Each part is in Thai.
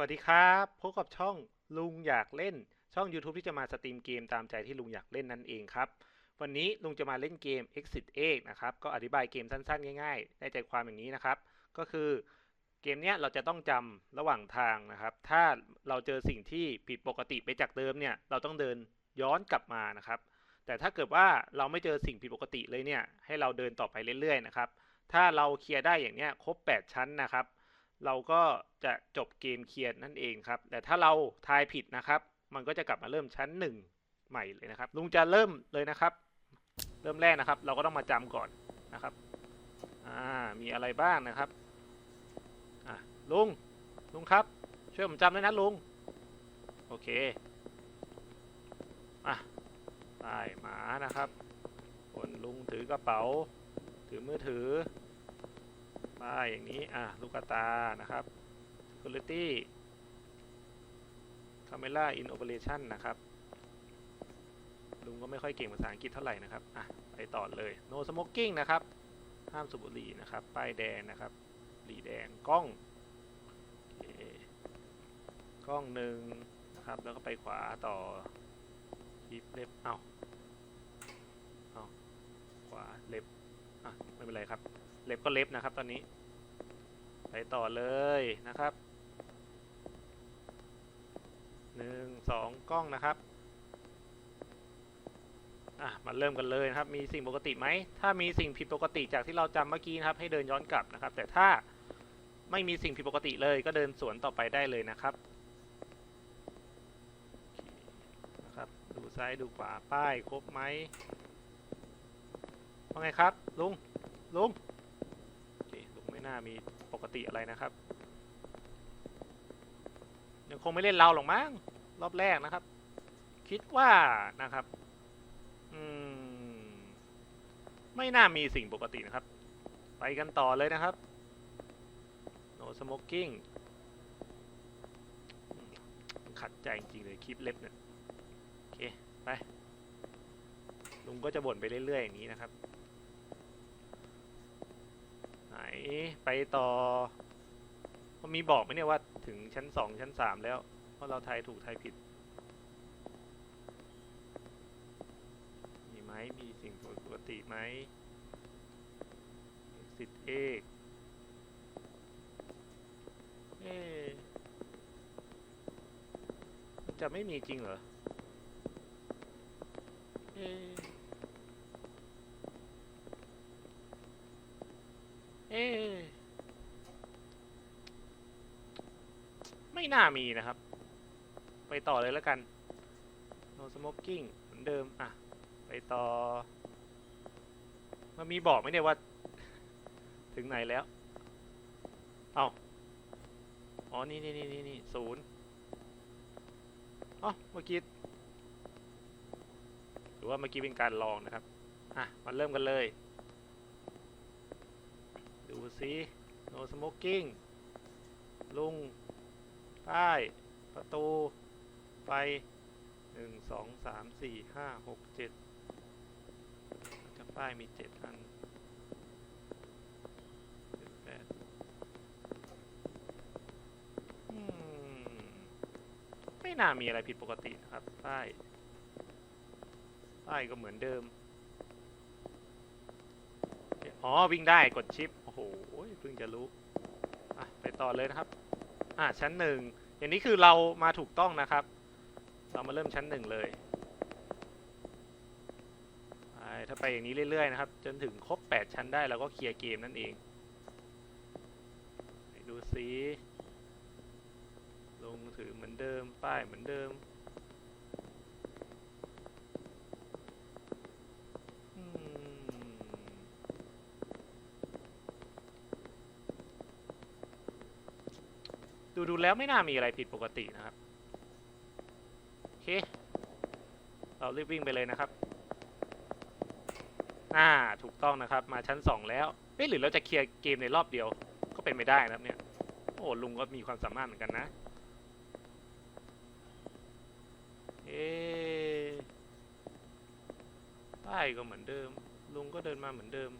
วัสดีครับพบกับช่องลุงอยากเล่น ช่อง YouTube ที่จะมาสตรีมเกมตามใจที่ลุงอยากเล่นนั่นเองครับ วันนี้ลุงจะมาเล่นเกม Exit 8นะครับ ก็อธิบายเกมสั้นๆ ง่ายๆ ได้ใจความอย่างนี้นะครับ ก็คือเกมเนี้ยเราจะต้องจำระหว่างทางนะครับ ถ้าเราเจอสิ่งที่ผิดปกติไปจากเดิมเนี่ย เราต้องเดินย้อนกลับมานะครับ แต่ถ้าเกิดว่าเราไม่เจอสิ่งผิดปกติเลยเนี่ย ให้เราเดินต่อไปเรื่อยๆนะครับ ถ้าเราเคลียร์ได้อย่างเนี้ยครบ 8 ชั้นนะครับ เราก็จะจบเกมเคลียร์นั่นเองครับ แต่ถ้าเราทายผิดนะครับ มันก็จะกลับมาเริ่มชั้น 1 ใหม่เลยนะครับ ลุงจะเริ่มเลยนะครับ เริ่มแรกนะครับ เราก็ต้องมาจำก่อนนะครับ อ่า มีอะไรบ้างนะครับ อะ ลุง ลุงครับ ช่วยผมจำด้วยนะลุง โอเค อะป้ายหมานะครับคนลุงถือกระเป๋า ถือมือถือ ป้าอย่างนี้ อะ ลูกตา นะครับ security camera in operation นะครับ ลุงก็ไม่ค่อยเก่งภาษาอังกฤษเท่าไหร่นะครับ อะ ไปต่อเลย no smoking นะครับ ห้ามสูบบุหรี่นะครับ ป้ายแดงนะครับหรี่แดง กล้อง กล้องหนึ่งนะครับ แล้วก็ไปขวาต่อคลิปเล็บ เอ้า เอา ขวา เล็บ อะ ไม่เป็นไรครับ เล็บก็เล็บนะครับตอนนี้ ไปต่อเลยนะครับหนึ่งสองกล้องนะครับอะมาเริ่มกันเลยนะครับ มีสิ่งปกติไหม ถ้ามีสิ่งผิดปกติจากที่เราจำเมื่อกี้นะครับ ให้เดินย้อนกลับนะครับ แต่ถ้าไม่มีสิ่งผิดปกติเลย ก็เดินสวนต่อไปได้เลยนะครับนะครับ ดูซ้ายดูขวาป้ายครบไหมว่าไงครับ ลุง ลุง น่ามีปกติอะไรนะครับ ยังคงไม่เล่นเราหรอกมั้งรอบแรกนะครับ คิดว่านะครับ อืม ไม่น่ามีสิ่งปกตินะครับ ไปกันต่อเลยนะครับ no smoking ขัดใจจริงเลยคลิปเล็บเนี่ย โอเค ไป ลุงก็จะบ่นไปเรื่อยๆอย่างนี้นะครับ ไหนไปต่อมันมีบอกไหมเนี่ยว่าถึงชั้นสองชั้นสามแล้วเพราะเราทายถูกทายผิด มีไหมมีสิ่งปกติไหมสิทธิเอกเอ๊จะไม่มีจริงเหรอ เอ๊ะ เอ๊ะไม่ น่ามีนะครับ ไปต่อเลยแล้วกัน no smoking เหมือนเดิม อะ ไปต่อ มันมีบอกไหมเนี่ยว่า ถึงไหนแล้ว เอาอ๋อ นี่นี่นี่นี่นี่ศูนย์อ๋อเมื่อกี้หรือว่าเมื่อกี้เป็นการลองนะครับ อะ มาเริ่มกันเลย ดูซิ no smoking ลุง ป้าย ประตู ไฟหนึ่งสองสามสี่ห้าหกเจ็ดจะป้ายมีเจ็ดอันเจ็ดแปดไม่น่ามีอะไรผิดปกตินะครับ ป้าย ป้ายก็เหมือนเดิม อ๋อ วิ่งได้กดชิป โอ้โหเพิ่งจะรู้ ไปต่อเลยนะครับ อะชั้นหนึ่งอย่างนี้คือเรามาถูกต้องนะครับ เรามาเริ่มชั้นหนึ่งเลยถ้าไปอย่างนี้เรื่อยๆนะครับ จนถึงครบ 8 ชั้นได้เราก็เคลียร์เกมนั่นเอง ดูซิลงถือเหมือนเดิม ป้ายเหมือนเดิมอืม ดูแล้วไม่น่ามีอะไรผิดปกตินะครับ โอเค เรารีบวิ่งไปเลยนะครับ อ่า ถูกต้องนะครับ มาชั้นสองแล้วเอ๊ะหรือเราจะเคลียร์เกมในรอบเดียว ก็เป็นไม่ได้นะครับเนี่ย โอ้ ลุงก็มีความสามารถเหมือนกันนะ เอ๊ป้ายก็เหมือนเดิม ลุงก็เดินมาเหมือนเดิม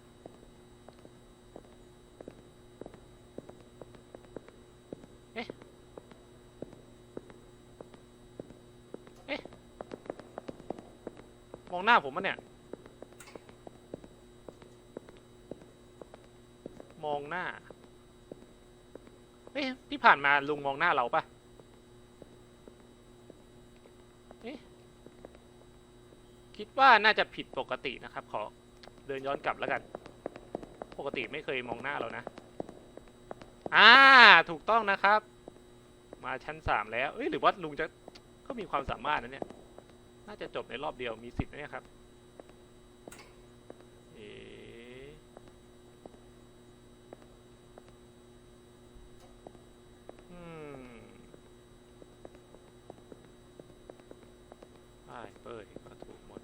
องหน้าผมมะเนี่ย มองหน้า เอ๊ะที่ผ่านมาลุงมองหน้าเราปะเอ๊ะคิดว่าน่าจะผิดปกตินะครับ ขอเดินย้อนกลับแล้วกัน ปกติไม่เคยมองหน้าเรานะ อ่า ถูกต้องนะครับ มาชั้นสามแล้ว เอ้ย หรือว่าลุงจะก็มีความสามารถนะเนี่ย น่าจะจบในรอบเดียวมีสิทธิ์นะเนี่ยครับเออืมไป้เป้ยก็ถูกหมด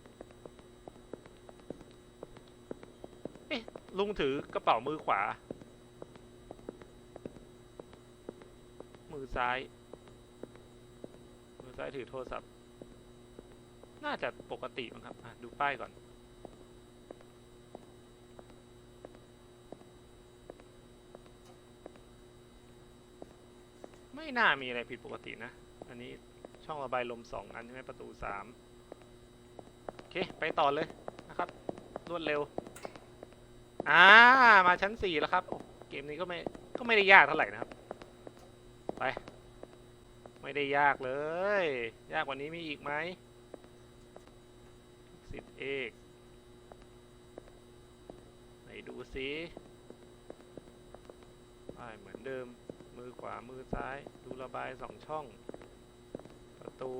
เอ๊ะ ลุงถือกระเป๋ามือขวา มือซ้าย มือซ้ายถือโทรศัพท์ น่าจะปกติมั้งครับดูป้ายก่อน ไม่น่ามีอะไรผิดปกตินะ อันนี้ช่องระบายลมสองอันใช่ไหมประตูสามโอเค ไปต่อเลยนะครับ รวดเร็ว อ่า มาชั้นสี่แล้วครับเกมนี้ก็ไม่ก็ไม่ได้ยากเท่าไหร่นะครับ ไป ไม่ได้ยากเลย ยากกว่านี้มีอีกไหม อกไหนดูซิป้ายเหมือนเดิม มือขวา มือซ้าย ดูระบายสองช่อง ประตู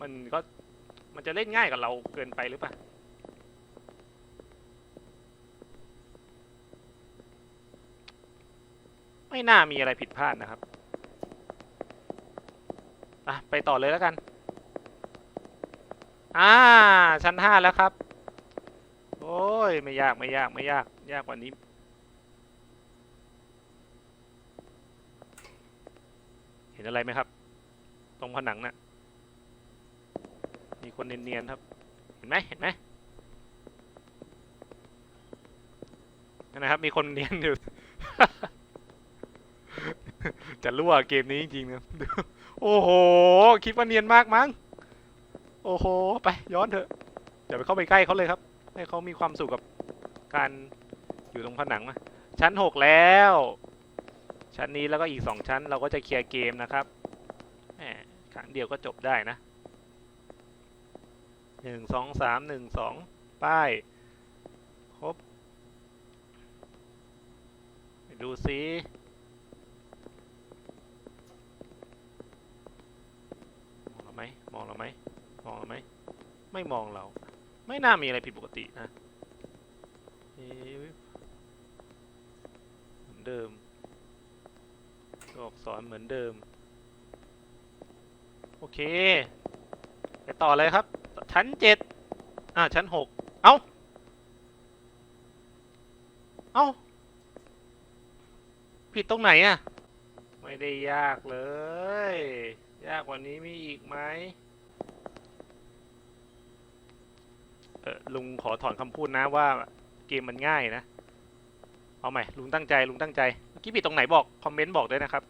มันก็มันจะเล่นง่ายกับเราเกินไปหรือเปล่า ไม่น่ามีอะไรผิดพลาดนะครับอะไปต่อเลยแล้วกัน อ่า ชั้นห้าแล้วครับ โอ้ย ไม่ยากไม่ยากไม่ยาก ยากกว่านี้ เห็นอะไรไหมครับ ตรงผนังน่ะ มีคนเนียนๆครับ เห็นไหมเห็นไหมนั่นนะครับ มีคนเนียนอยู่ จะรั่วเกมนี้จริงๆนะโอ้โห คิดว่าเนียนมากมั้ง โอ้โห ไปย้อนเถอะอย่าไปเข้าไปใกล้เขาเลยครับ ให้เขามีความสุขกับการอยู่ตรงผนังนะชั้นหกแล้ว ชั้นนี้แล้วก็อีกสองชั้น เราก็จะเคลียร์เกมนะครับแหมครั้งเดียวก็จบได้นะหนึ่งสองสามหนึ่งสองป้ายครบไปดูซิมองเราไห มองเราไหมมองเราไหมไม่มองเรา ไม่น่ามีอะไรผิดปกตินะเหมือนเดิมตัวอักษรเหมือนเดิม โอเค ไปต่อเลยครับ ชั้นเจ็ดอ่าชั้นหกเอ้า เอ้า ผิดตรงไหนอะไม่ได้ยากเลย ยากกว่านี้มีอีกไหมเออลุงขอถอนคำพูดนะว่าเกมมันง่ายนะ เอาใหม่ลุงตั้งใจลุงตั้งใจเมื่อกี้ผิดตรงไหนบอก คอมเมนต์บอกด้วยนะครับ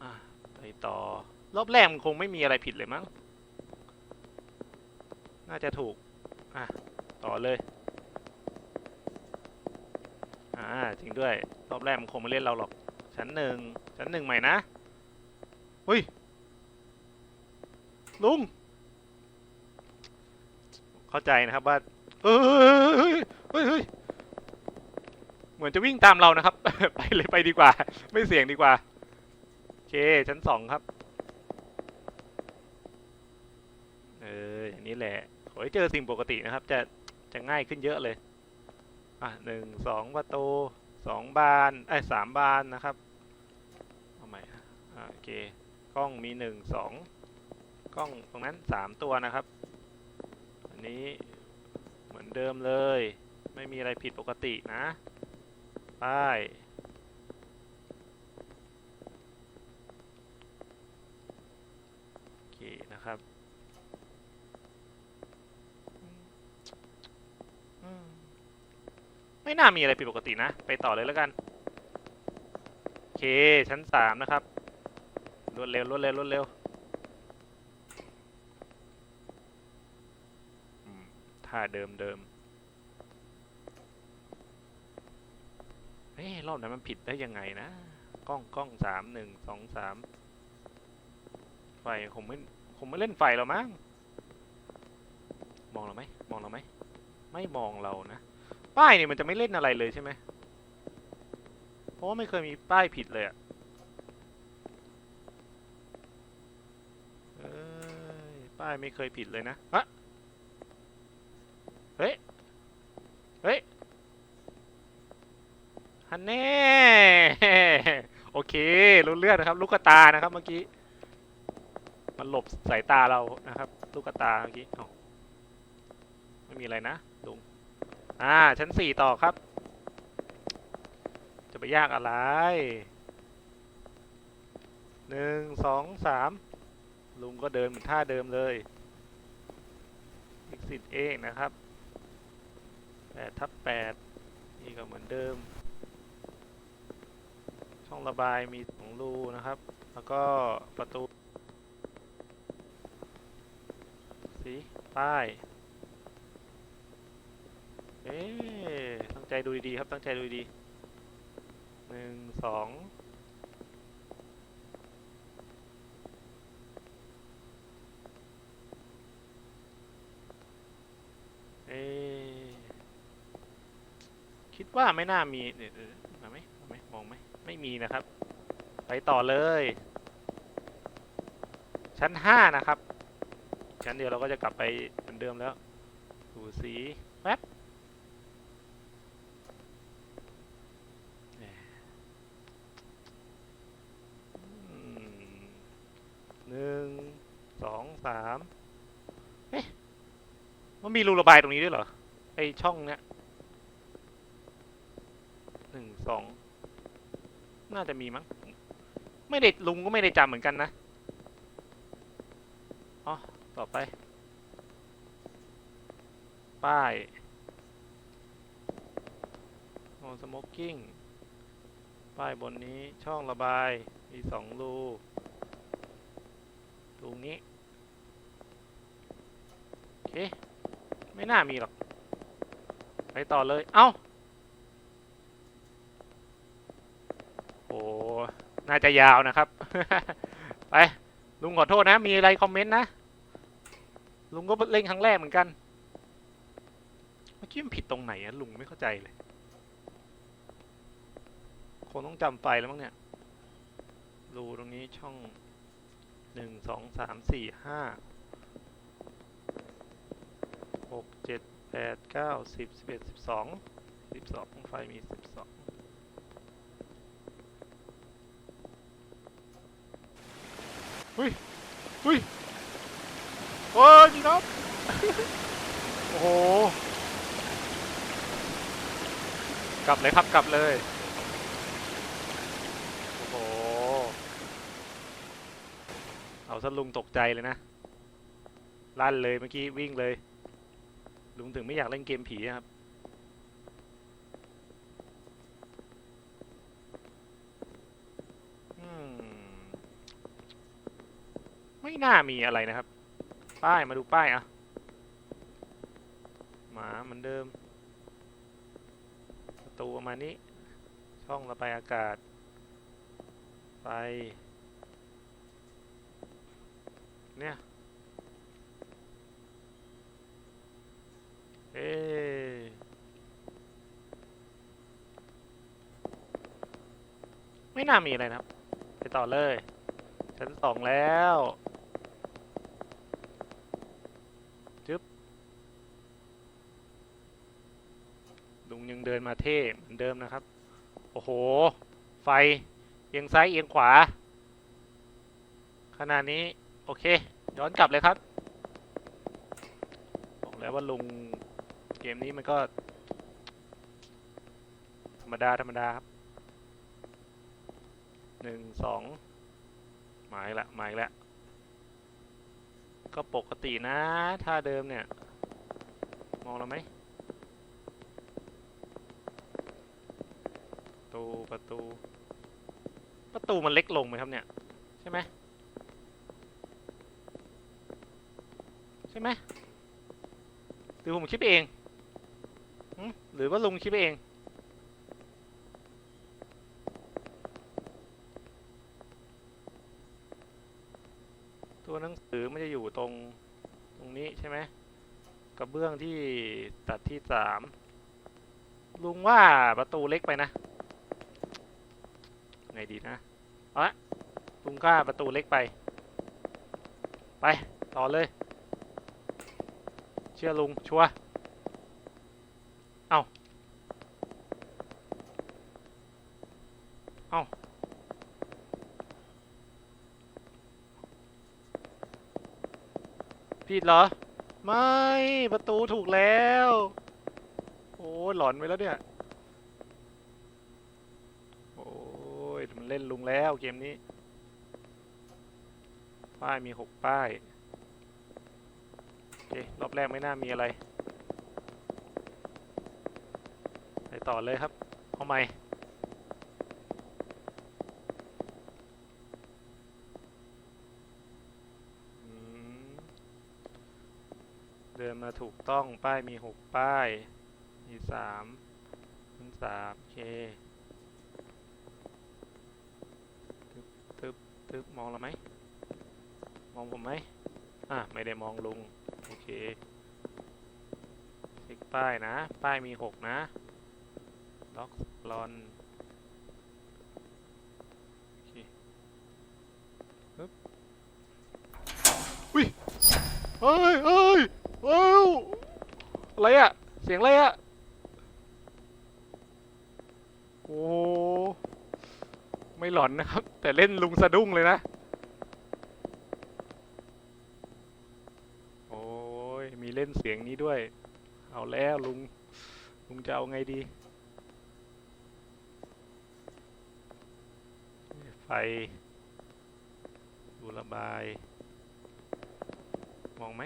อะไปต่อ รอบแรกมันคงไม่มีอะไรผิดเลยมั้ง น่าจะถูก อะ ต่อเลย อ่า จริงด้วย รอบแรกมันคงไม่เล่นเราหรอก ชั้นหนึ่ง ชั้นหนึ่งใหม่นะเฮ้ย ลุง เข้าใจนะครับว่าเฮ้ยเฮ้ยเฮ้ยเหมือนจะวิ่งตามเรานะครับ ไปเลยไปดีกว่า ไม่เสี่ยงดีกว่า โอเค ชั้นสองครับ เอออย่างนี้แหละขอให้เจอสิ่งปกตินะครับ จะ จะง่ายขึ้นเยอะเลย อะหนึ่งสองประตูสองบานไอ้สามบานนะครับ เอาใหม่อะอะ โอเค กล้องมีหนึ่งสองกล้องตรงนั้นสามตัวนะครับ อันนี้เหมือนเดิมเลย ไม่มีอะไรผิดปกตินะป้ายโอเคนะครับอืมอืมไม่น่ามีอะไรผิดปกตินะ ไปต่อเลยแล้วกัน โอเค ชั้นสามนะครับ รวดเร็วรวดเร็วรวดเร็วท่าเดิมเดิมเฮ้ยรอบนั้นมันผิดได้ยังไงนะ กล้องกล้องสามหนึ่งสองสามไฟคงไม่คงไม่เล่นไฟหรอมั้งมองเราไหมมองเราไหมไม่มองเรานะ ป้ายเนี่ยมันจะไม่เล่นอะไรเลยใช่ไหมเพราะว่าไม่เคยมีป้ายผิดเลยอะเอ้ ยป้ายไม่เคยผิดเลยนะฮะเฮ้ย เฮ้ยฮันแน่โอเครู้เรื่องนะครับ ลูกตานะครับเมื่อกี้ มันหลบสายตาเรานะครับลูกตาเมื่อกี้ไม่มีอะไรนะลุงอ่าชั้นสี่ต่อครับ จะไปยากอะไรหนึ่งสองสาม ลุงก็เดินเหมือนท่าเดิมเลย exit เองนะครับแปดทับแปดนี่ก็เหมือนเดิม ช่องระบายมีสองรูนะครับ แล้วก็ประตู สีป้ายเอ๊ะตั้งใจดูดีๆครับตั้งใจดูดีหนึ่งสองเอ๊ะคิด ว่าไม่น่ามีเดี๋ยวๆมาไหมมาไหมมองไหมไม่มีนะครับ ไปต่อเลย ชั้นห้านะครับ ชั้นเดียวเราก็จะกลับไปเหมือนเดิมแล้วดูสีแป๊บหนึ่งสองสามเอ๊ะมันมีรูระบายตรงนี้ด้วยเหรอ ไอช่องเนี้ย สองน่าจะมีมั้งไม่ได้ลุงก็ไม่ได้จำเหมือนกันนะอ๋อต่อไป ป้าย no smoking ป้ายบนนี้ช่องระบายมีสองรูรูนี้ โอเค ไม่น่ามีหรอก ไปต่อเลย เอ้า โอ้น่าจะยาวนะครับ ไป ลุงขอโทษนะ มีอะไรคอมเมนต์นะ ลุงก็เล่นครั้งแรกเหมือนกัน เมื่อกี้มันผิดตรงไหนอะลุงไม่เข้าใจเลยคงต้องจำไฟแล้วมั้งเนี่ย รูตรงนี้ช่องหนึ่งสองสามสี่ห้าหกเจ็ดแปดเก้าสิบสิบเอ็ดสิบสองสิบสองไฟมีสิบสอง เฮ้ยเฮ้ยโอ้ยจีนับโอ้โห กลับเลยครับกลับเลย โอ้โห เอาซะลุงตกใจเลยนะ ลั่นเลยเมื่อกี้วิ่งเลย ลุงถึงไม่อยากเล่นเกมผีอะครับ อืม ไม่ น่ามีอะไรนะครับ ป้ายมาดูป้ายอะหมาเหมือนเดิมประตูประมาณนี้ ช่องระบายอากาศ ไปเนี่ยเอ๊ไม่น่ามีอะไรนะครับ ไปต่อเลย ชั้นสองแล้วจึ๊บลุงยังเดิ นมาเท่เหมือนเดิมนะครับ โอ้โห ไฟเอียงซ้ายเอียงขวา ขนาดนี้ โอเค ย้อนกลับเลยครับ บอกแล้วว่าลุงเกมนี้มันก็ ธรรมดา ธรรมดาครับหนึ่งสองหมายละหมายละ ก็ปกตินะ ท่าเดิมเนี่ย มองเราไหม ตูประตู ประตูมันเล็กลงไหมครับเนี่ย ใช่ไหมใช่ไหมหรือผมคิดเอง หรือว่าลุงคิดเองตัวหนังสือมันจะอยู่ตรงตรงนี้ใช่ไหมกระเบื้องที่ตัดที่สามลุงว่าประตูเล็กไปนะ ไงดีนะเอาละลุงก้าประตูเล็กไป ไป ต่อเลย เชื่อลุง ชัวเอาเอาผิดเหรอ ไม่ ประตูถูกแล้ว โอ้หลอนไปแล้วเนี่ย โอ้ย มันเล่นลุง แล้วเกมนี้ ป้ายมีหกป้าย โอเค รอบแรกไม่น่ามีอะไร ไปต่อเลยครับ เอาใหม่เดินมาถูกต้องป้ายมีหกป้าย มีสามมันสามโอเค ตึ๊บ ตึ๊บมองเราไหม มองผมไหมอะ ไม่ได้มองลุง โอเคเช็คป้ายนะ ป้ายมีหกนะล็อกลอนโอเคปึ๊บอุ้ยเฮ้ยเฮ้ยว้าวอะไรอะเสียงอะไรอะโอ้ ไม่หลอนนะครับ แต่เล่นลุงสะดุ้งเลยนะ โอ้ยมีเล่นเสียงนี้ด้วย เอาแล้วลุง ลุงจะเอาไงดี ไฟดูระบาย มองไหม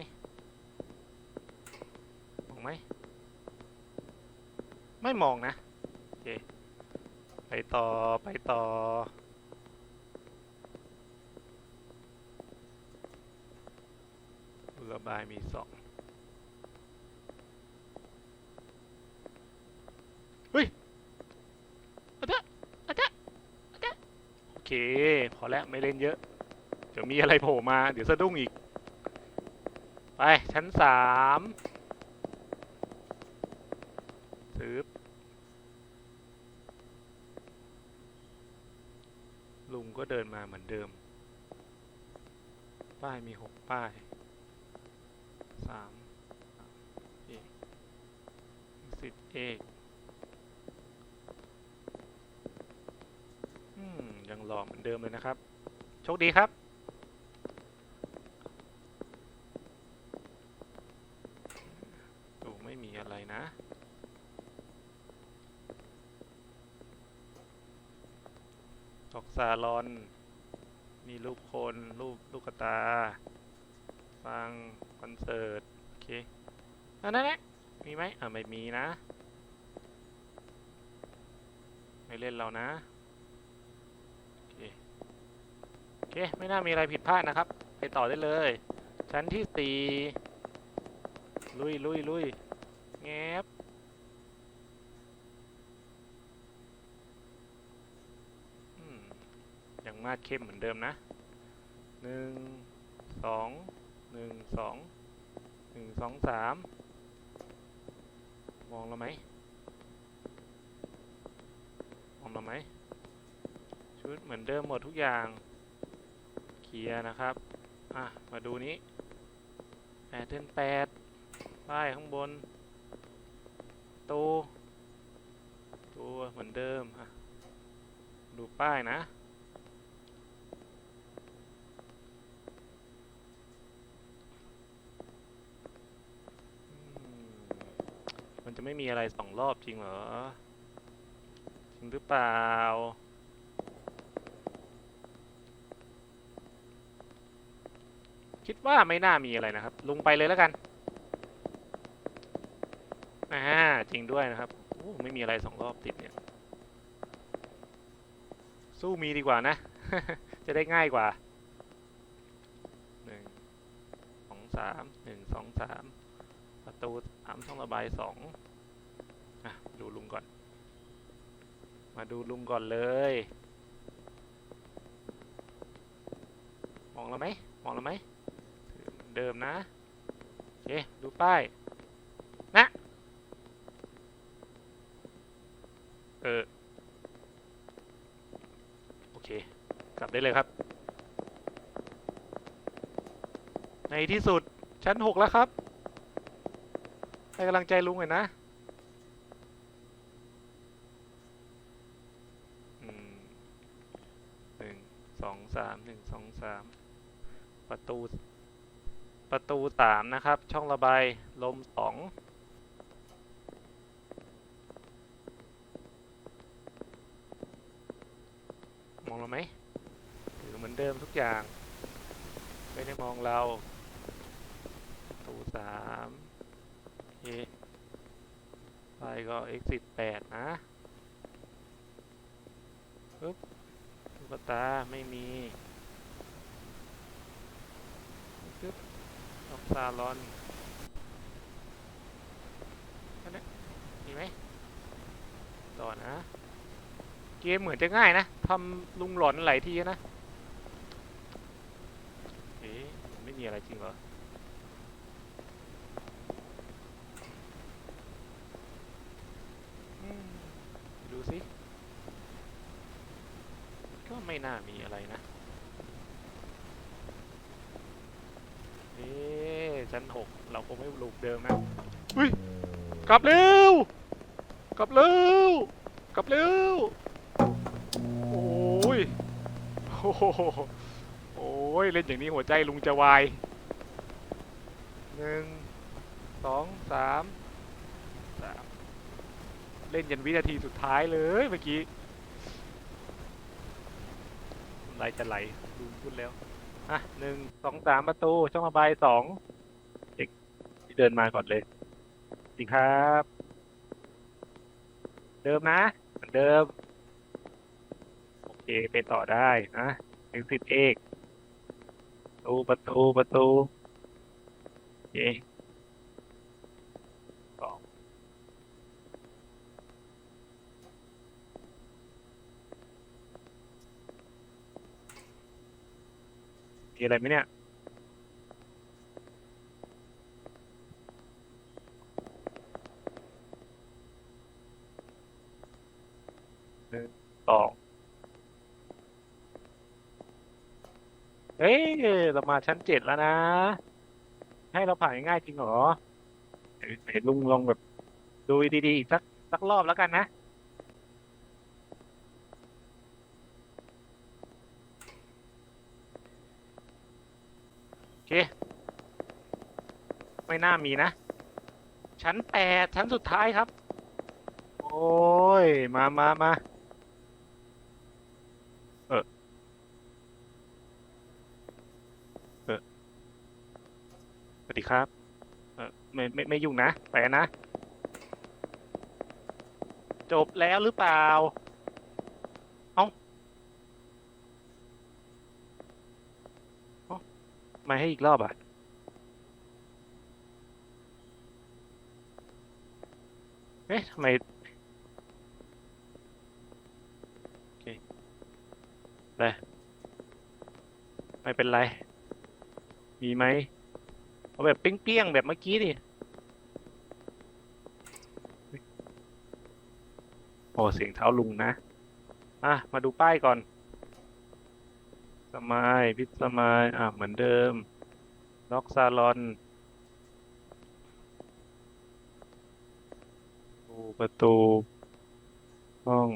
มองไหม ไม่มองนะโอเค ไปต่อไปต่อดูระบายมีสองเฮ้ยอาจารย์อาจารย์อาจารย์โอเค พอแล้วไม่เล่นเยอะ เดี๋ยวมีอะไรโผล่มา เดี๋ยวสะดุ้งอีก ไป ชั้นสามซื้อ ลุงก็เดินมาเหมือนเดิม ป้ายมีหกป้ายสามเอกสิบเอกอืมยังหล่อเหมือนเดิมเลยนะครับ โชคดีครับดูไม่มีอะไรนะตอก ซาลอน มีรูปคน รูปลูกตา ฟังคอนเสิร์ต โอเคอันนั้นแหละมีไหมอ่าไม่มีนะ ไม่เล่นเรานะ โอเค โอเค ไม่น่ามีอะไรผิดพลาดนะครับ ไปต่อได้เลย ชั้นที่สี่ลุยลุยลุยแงบอืม ยังมาดเข้มเหมือนเดิมนะหนึ่งสองหนึ่งสองหนึ่งสองสามมองเราไหม มองเราไหม ชุดเหมือนเดิมหมดทุกอย่าง เคลียร์นะครับ อะ มาดูนี้แปดเดือนแปดป้ายข้างบนตูตัวเหมือนเดิมอะดูป้ายนะ อืมมันจะ ไม่มีอะไรสองรอบจริงเหรอ จริงหรือเปล่า คิดว่าไม่น่ามีอะไรนะครับ ลงไปเลยแล้วกันอ่าจริงด้วยนะครับโอ้ไม่มีอะไรสองรอบติดเนี่ย สู้มีดีกว่านะ จะได้ง่ายกว่าหนึ่งสองสามหนึ่งสองสามประตูสามช่องระบายสอง ลุงก่อน มาดูลุงก่อนเลย มองแล้วไหมมองแล้วไหมเหมือนเดิมนะโอเคดูป้ายนะเออโอเคกลับได้เลยครับ ในที่สุดชั้นหกแล้วครับให้กำลังใจลุงหน่อยนะ อืมหนึ่งสองสามหนึ่ง สามประตู ประตูสามนะครับ ช่องระบายลมสองมองเราไหมหรือเหมือนเดิมทุกอย่าง ไม่ได้มองเรา ประตูสามโอเคไปก็ exit แปดนะปึ๊บตุ๊กตาไม่มีปึ๊บ ล็อก ซาลอนนั่นแหละมีไหมต่อนะ เกมเหมือนจะง่ายนะทำลุงหลอนหลายทีนะเอ๊ะไม่มีอะไรจริงเหรออืม ดูสิ ก็ไม่น่ามีอะไรนะ เอ๊ะ ชั้นหกเราคงไม่ลูกเดิมนะอุ้ยกลับเร็ว กลับเร็ว กลับเร็ว โอ้ย โอ้โหโอ้ย เล่นอย่างนี้หัวใจลุงจะวายหนึ่งสองสามสามเล่นยันวินาทีสุดท้ายเลยเมื่อกี้น้ำลจะไหลลุงพูดแล้วอะหนึ่งสองสามประตูช่องระบายสอง ที่เดินมาก่อนเลยสวัสดีครับ เดิมนะเหมือนเดิม โอเคไปต่อได้นะถึงสิบเอกประตูประตูประตูโอเคสองมีอะไรไหมเนี่ย หนึ่งสองเฮ้ย เรามาชั้นเจ็ดแล้วนะ ให้เราผ่านง่ายจริงเหรอเดี๋ยวเห็นลุงลองแบบ ดูดีๆอีกสักสักรอบแล้วกันนะโอเค ไม่น่ามีนะ ชั้นแปดชั้นสุดท้ายครับ โอ้ย มามามา เออ เออ สวัสดี ครับเออไม่ไม่ไม่ยุ่งนะ ไปนะ จบแล้วหรือเปล่า เอ้าเอ้ามาให้อีกรอบอะ เอ๊ะทำไมไปไม่เป็นไร มีไหม เอาแบบเปี้ยงๆแบบเมื่อกี้ดิ โอ้เสียงเท้าลุงนะ อะ มาดูป้ายก่อน สมายพิษสมาย อะ เหมือนเดิม ล็อกซาลอนประตู ห้อง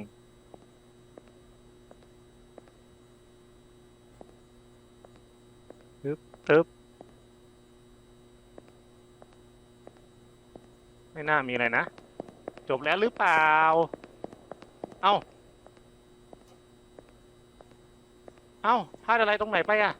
ตึ๊บไหน้ามีอะไรนะ จบแล้วหรือเปล่า เอ้า เอ้าพลาดอะไรตรงไหนไปอะ